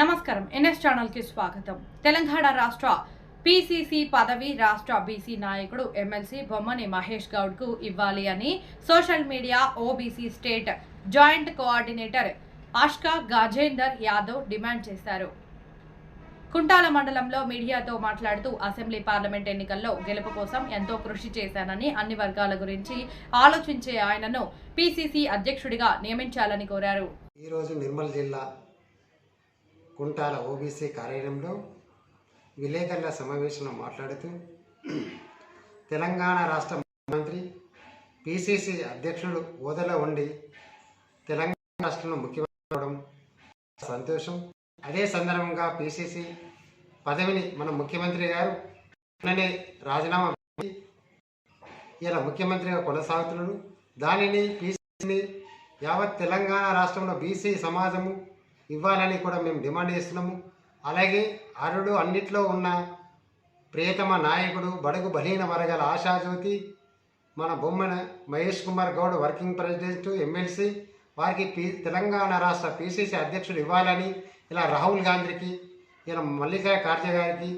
నమస్కారం. ఎన్ఎస్ ఛానల్కి స్వాగతం. తెలంగాణ రాష్ట్ర పిసిసి పదవి రాష్ట్ర బీసీ నాయకుడు ఎమ్మెల్సీ బొమ్మని మహేష్ గౌడ్కు ఇవ్వాలి అని social media OBC state joint coordinator Ashka Gajender Yadav demand చేశారు. కుంటాల మండలంలో మీడియాతో మాట్లాడుతూ అసెంబ్లీ పార్లమెంట్ ఎన్నికల్లో గెలుపు కోసం ఎంతో కృషి చేశానని అన్ని వర్గాల గురించి ఆలోచించే ఆయనను పిసిసి అధ్యక్షుడిగా నియమించాలని కోరారు. ఈరోజు నిర్మల్ జిల్లా కుంటాల ఓబీసీ కార్యాలయంలో విలేకరుల సమావేశంలో మాట్లాడుతూ తెలంగాణ రాష్ట్ర ముఖ్యమంత్రి పిసిసి అధ్యక్షుడు హోదాలో ఉండి తెలంగాణ రాష్ట్రంలో ముఖ్యమంత్రి అవడం సంతోషం. అదే సందర్భంగా పిసిసి పదవిని మన ముఖ్యమంత్రి గారు రాజీనామా ఇలా ముఖ్యమంత్రిగా కొనసాగుతున్నాడు. దానిని పిసిసిని యావత్ తెలంగాణ రాష్ట్రంలో బీసీ సమాజము ఇవ్వాలని కూడా మేము డిమాండ్ చేస్తున్నాము. అలాగే అరుడు అన్నిట్లో ఉన్న ప్రియతమ నాయకుడు బడుగు బలహీన వర్గాల ఆశాజ్యోతి మన Bommana Mahesh Kumar Goud working president MLC వారికి పీ తెలంగాణ రాష్ట్ర పిసిసి అధ్యక్షుడు ఇవ్వాలని ఇలా రాహుల్ గాంధీకి ఇలా మల్లికా ఖార్గే గారికి